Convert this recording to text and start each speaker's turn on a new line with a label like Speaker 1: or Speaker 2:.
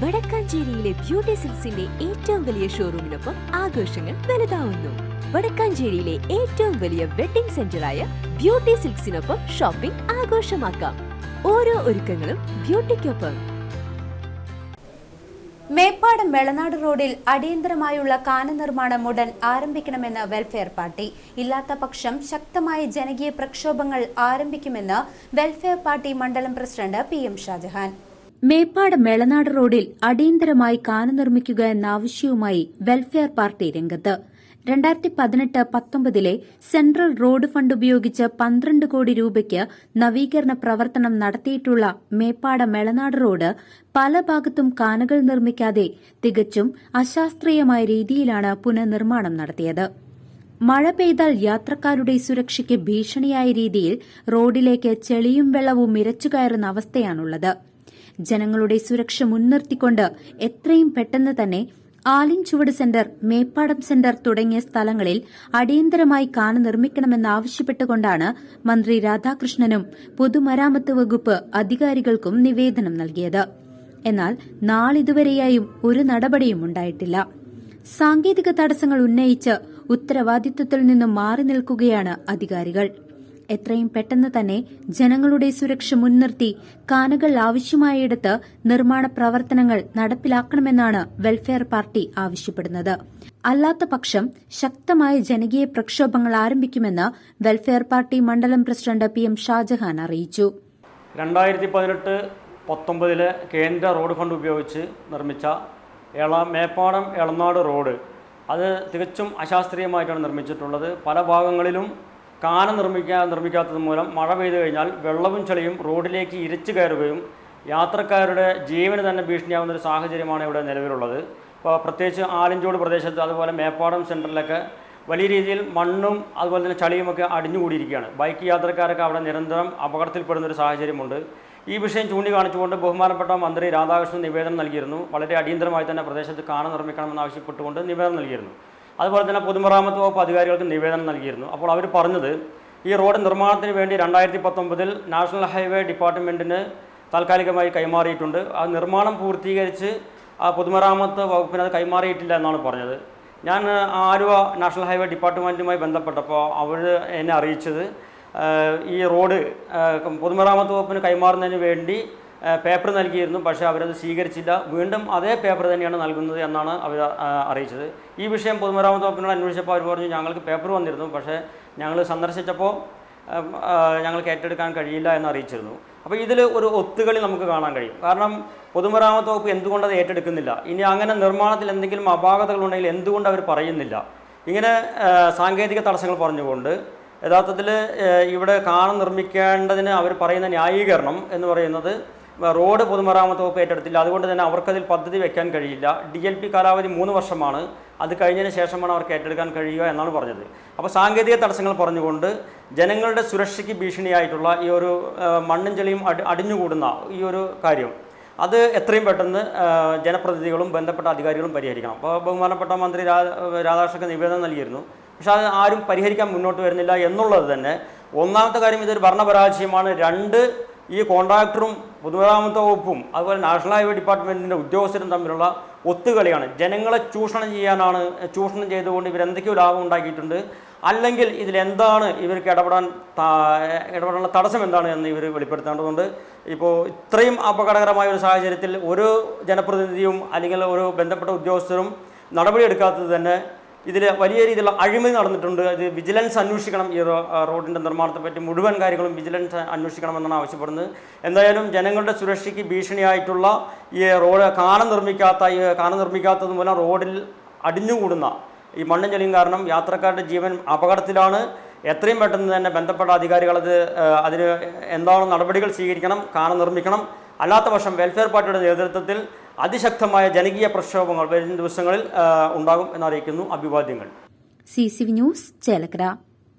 Speaker 1: വടക്കാഞ്ചേരിയിലെ beauty സിൽസിന്റെ ഏറ്റവും വലിയ ഷോറൂമിനൊപ്പം ആഘോഷങ്ങൾ വലുതാവുന്നു. വടക്കാഞ്ചേരിയിലെ ഏറ്റവും വലിയ വെഡിംഗ് സെന്ററായ ബ്യൂട്ടി സിൽക്സിനൊപ്പം ഷോപ്പിംഗ് ആഘോഷമാക്കാം. ഓരോ ഒരുക്കങ്ങളും ബ്യൂട്ടിക്കൊപ്പം.
Speaker 2: മേപ്പാടം വെളനാട് റോഡിൽ അടിയന്തരമായുള്ള കാന നിർമ്മാണം ഉടൻ ആരംഭിക്കണമെന്ന് വെൽഫെയർ പാർട്ടി. ഇല്ലാത്ത പക്ഷം ശക്തമായ ജനകീയ പ്രക്ഷോഭങ്ങൾ ആരംഭിക്കുമെന്ന് വെൽഫെയർ പാർട്ടി മണ്ഡലം president P M Shajahan. Meppadam Melanad റോഡിൽ അടിയന്തരമായി കാന നിർമ്മിക്കുക എന്ന ആവശ്യവുമായി വെൽഫെയർ പാർട്ടി രംഗത്ത്. രണ്ടായിരത്തി പതിനെട്ട് പത്തൊമ്പതിലെ സെൻട്രൽ റോഡ് ഫണ്ട് ഉപയോഗിച്ച് പന്ത്രണ്ട് കോടി രൂപയ്ക്ക് നവീകരണ പ്രവർത്തനം നടത്തിയിട്ടുള്ള മേപ്പാട് മേളനാട് റോഡ് പല ഭാഗത്തും കാനകൾ നിർമ്മിക്കാതെ തികച്ചും അശാസ്ത്രീയമായ രീതിയിലാണ് പുനർനിർമ്മാണം നടത്തിയത്. മഴ പെയ്താൽ യാത്രക്കാരുടെ സുരക്ഷയ്ക്ക് ഭീഷണിയായ രീതിയിൽ റോഡിലേക്ക് ചെളിയും വെള്ളവും ഇരച്ചു കയറുന്ന അവസ്ഥയാണുള്ളത്. ജനങ്ങളുടെ സുരക്ഷ മുൻനിർത്തിക്കൊണ്ട് എത്രയും പെട്ടെന്ന് തന്നെ ആലിൻചുവട് സെന്റർ മേപ്പാടം സെന്റർ തുടങ്ങിയ സ്ഥലങ്ങളിൽ അടിയന്തരമായി കാന നിർമ്മിക്കണമെന്നാവശ്യപ്പെട്ടുകൊണ്ടാണ് മന്ത്രി രാധാകൃഷ്ണനും പൊതുമരാമത്ത് വകുപ്പ് അധികാരികൾക്കും നിവേദനം നൽകിയത്. എന്നാൽ നാളിതുവരെയായും ഒരു നടപടിയും ഉണ്ടായിട്ടില്ല. സാങ്കേതിക തടസ്സങ്ങൾ ഉന്നയിച്ച് ഉത്തരവാദിത്വത്തിൽ നിന്നും മാറി നിൽക്കുകയാണ് അധികാരികൾ. എത്രയും പെട്ടെന്ന് തന്നെ ജനങ്ങളുടെ സുരക്ഷ മുൻനിർത്തി കാനകൾ ആവശ്യമായിടത്ത് നിർമ്മാണ പ്രവർത്തനങ്ങൾ നടപ്പിലാക്കണമെന്നാണ് വെൽഫെയർ പാർട്ടി ആവശ്യപ്പെടുന്നത്. അല്ലാത്ത പക്ഷം ശക്തമായ ജനകീയ പ്രക്ഷോഭങ്ങൾ ആരംഭിക്കുമെന്ന് വെൽഫെയർ പാർട്ടി മണ്ഡലം പ്രസിഡന്റ് പി എം ഷാജഹാൻ അറിയിച്ചു.
Speaker 3: രണ്ടായിരത്തി പതിനെട്ട് പത്തൊമ്പതിലെ കേന്ദ്ര റോഡ് ഫണ്ട് ഉപയോഗിച്ച് നിർമ്മിച്ച എള മേപ്പാടം എളനാട് റോഡ് അത് തികച്ചും അശാസ്ത്രീയമായിട്ടാണ് നിർമ്മിച്ചിട്ടുള്ളത്. പല ഭാഗങ്ങളിലും കാന നിർമ്മിക്കാ നിർമ്മിക്കാത്തത് മൂലം മഴ പെയ്തു കഴിഞ്ഞാൽ വെള്ളവും ചെളിയും റോഡിലേക്ക് ഇരച്ചു കയറുകയും യാത്രക്കാരുടെ ജീവന് തന്നെ ഭീഷണിയാവുന്ന ഒരു സാഹചര്യമാണ് ഇവിടെ നിലവിലുള്ളത്. ഇപ്പോൾ പ്രത്യേകിച്ച് ആലഞ്ചോട് പ്രദേശത്ത് അതുപോലെ മേപ്പാടം സെന്ററിലൊക്കെ വലിയ രീതിയിൽ മണ്ണും അതുപോലെ തന്നെ ചളിയുമൊക്കെ അടിഞ്ഞുകൂടിയിരിക്കുകയാണ്. ബൈക്ക് യാത്രക്കാരൊക്കെ അവിടെ നിരന്തരം അപകടത്തിൽപ്പെടുന്ന ഒരു സാഹചര്യമുണ്ട്. ഈ വിഷയം ചൂണ്ടിക്കാണിച്ചുകൊണ്ട് ബഹുമാനപ്പെട്ട മന്ത്രി രാധാകൃഷ്ണൻ നിവേദനം നൽകിയിരുന്നു. വളരെ അടിയന്തരമായി തന്നെ പ്രദേശത്ത് കാണ നിർമ്മിക്കണമെന്ന് ആവശ്യപ്പെട്ടുകൊണ്ട് നിവേദനം നൽകിയിരുന്നു. അതുപോലെ തന്നെ പൊതുമരാമത്ത് വകുപ്പ് അധികാരികൾക്ക് നിവേദനം നൽകിയിരുന്നു. അപ്പോൾ അവർ പറഞ്ഞത് ഈ റോഡ് നിർമ്മാണത്തിന് വേണ്ടി രണ്ടായിരത്തി പത്തൊമ്പതിൽ നാഷണൽ ഹൈവേ ഡിപ്പാർട്ട്മെന്റിന് താൽക്കാലികമായി കൈമാറിയിട്ടുണ്ട്. ആ നിർമ്മാണം പൂർത്തീകരിച്ച് ആ പൊതുമരാമത്ത് വകുപ്പിന് അത് കൈമാറിയിട്ടില്ല എന്നാണ് പറഞ്ഞത്. ഞാൻ ആലുവ നാഷണൽ ഹൈവേ ഡിപ്പാർട്ട്മെന്റുമായി ബന്ധപ്പെട്ടപ്പോൾ അവർ എന്നെ അറിയിച്ചത് ഈ റോഡ് പൊതുമരാമത്ത് വകുപ്പിന് കൈമാറുന്നതിന് വേണ്ടി പേപ്പർ നൽകിയിരുന്നു പക്ഷേ അവരത് സ്വീകരിച്ചില്ല. വീണ്ടും അതേ പേപ്പർ തന്നെയാണ് നൽകുന്നത് എന്നാണ് അവർ അറിയിച്ചത്. ഈ വിഷയം പൊതുമരാമത്ത് വകുപ്പിനോട് അന്വേഷിച്ചപ്പോൾ അവർ പറഞ്ഞു ഞങ്ങൾക്ക് പേപ്പർ വന്നിരുന്നു പക്ഷേ ഞങ്ങൾ സന്ദർശിച്ചപ്പോൾ ഞങ്ങൾക്ക് ഏറ്റെടുക്കാൻ കഴിയില്ല എന്ന് അറിയിച്ചിരുന്നു. അപ്പോൾ ഇതിൽ ഒരു ഒത്തുകളി നമുക്ക് കാണാൻ കഴിയും. കാരണം പൊതുമരാമത്ത് വകുപ്പ് എന്തുകൊണ്ട് അത് ഏറ്റെടുക്കുന്നില്ല? ഇനി അങ്ങനെ നിർമ്മാണത്തിൽ എന്തെങ്കിലും അപാകതകളുണ്ടെങ്കിൽ എന്തുകൊണ്ട് അവർ പറയുന്നില്ല? ഇങ്ങനെ സാങ്കേതിക തടസ്സങ്ങൾ പറഞ്ഞുകൊണ്ട് യഥാർത്ഥത്തിൽ ഇവിടെ കാണ നിർമ്മിക്കേണ്ടതിന് അവർ പറയുന്ന ന്യായീകരണം എന്ന് പറയുന്നത് റോഡ് പൊതുമരാമത്ത് വകുപ്പ് ഏറ്റെടുത്തില്ല. അതുകൊണ്ട് തന്നെ അവർക്കതിൽ പദ്ധതി വെക്കാൻ കഴിയില്ല. ഡി എൽ പി കാലാവധി മൂന്ന് വർഷമാണ്. അത് കഴിഞ്ഞതിന് ശേഷമാണ് അവർക്ക് ഏറ്റെടുക്കാൻ കഴിയുക എന്നാണ് പറഞ്ഞത്. അപ്പോൾ സാങ്കേതിക തടസ്സങ്ങൾ പറഞ്ഞുകൊണ്ട് ജനങ്ങളുടെ സുരക്ഷയ്ക്ക് ഭീഷണിയായിട്ടുള്ള ഈ ഒരു മണ്ണും ചെളിയും അടി അടിഞ്ഞുകൂടുന്ന ഈ ഒരു കാര്യം അത് എത്രയും പെട്ടെന്ന് ജനപ്രതിനിധികളും ബന്ധപ്പെട്ട അധികാരികളും പരിഹരിക്കണം. അപ്പോൾ ബഹുമാനപ്പെട്ട മന്ത്രി രാധാകൃഷ്ണൻ നിവേദനം നൽകിയിരുന്നു. പക്ഷെ അത് ആരും പരിഹരിക്കാൻ മുന്നോട്ട് വരുന്നില്ല എന്നുള്ളത് തന്നെ ഒന്നാമത്തെ കാര്യം ഇതൊരു ഭരണപരാജയമാണ്. രണ്ട് ഈ കോൺട്രാക്ടറും പൊതുമരാമത്ത് വകുപ്പും അതുപോലെ നാഷണൽ ഹൈവേ ഡിപ്പാർട്ട്മെന്റിന്റെ ഉദ്യോഗസ്ഥരും തമ്മിലുള്ള ഒത്തുകളിയാണ്. ജനങ്ങളെ ചൂഷണം ചെയ്യാനാണ് ചൂഷണം ചെയ്തുകൊണ്ട് ഇവരെന്തൊക്കെയോ ലാഭം ഉണ്ടാക്കിയിട്ടുണ്ട്. അല്ലെങ്കിൽ ഇതിലെന്താണ് ഇവർക്ക് ഇടപെടാൻ ഇടപെടാനുള്ള തടസ്സം എന്താണ് എന്ന് ഇവർ വെളിപ്പെടുത്തേണ്ടതുണ്ട്. ഇപ്പോൾ ഇത്രയും അപകടകരമായ ഒരു സാഹചര്യത്തിൽ ഒരു ജനപ്രതിനിധിയും അല്ലെങ്കിൽ ഒരു ബന്ധപ്പെട്ട ഉദ്യോഗസ്ഥരും നടപടിയെടുക്കാത്തത് തന്നെ ഇതിൽ വലിയ രീതിയിലുള്ള അഴിമതി നടന്നിട്ടുണ്ട്. ഇത് വിജിലൻസ് അന്വേഷിക്കണം. ഈ റോഡിന്റെ നിർമ്മാണത്തെ പറ്റി മുഴുവൻ കാര്യങ്ങളും വിജിലൻസ് അന്വേഷിക്കണമെന്നാണ് ആവശ്യപ്പെടുന്നത്. എന്തായാലും ജനങ്ങളുടെ സുരക്ഷയ്ക്ക് ഭീഷണിയായിട്ടുള്ള ഈ റോഡ് കാന നിർമ്മിക്കാത്ത ഈ കാന നിർമ്മിക്കാത്തത് മൂലം റോഡിൽ അടിഞ്ഞുകൂടുന്ന ഈ മണ്ണും ചെളിയും കാരണം യാത്രക്കാരുടെ ജീവൻ അപകടത്തിലാണ്. എത്രയും പെട്ടെന്ന് തന്നെ ബന്ധപ്പെട്ട അധികാരികൾ അത് അതിന് എന്താണ് നടപടികൾ സ്വീകരിക്കണം കാന നിർമ്മിക്കണം. അല്ലാത്ത പക്ഷം വെൽഫെയർ പാർട്ടിയുടെ നേതൃത്വത്തിൽ അതിശക്തമായ ജനകീയ പ്രക്ഷോഭങ്ങൾ വരുന്ന ദിവസങ്ങളിൽ ഉണ്ടാകും എന്നറിയിക്കുന്നു അഭിവാദ്യങ്ങൾ.
Speaker 2: C C news Chelakkara.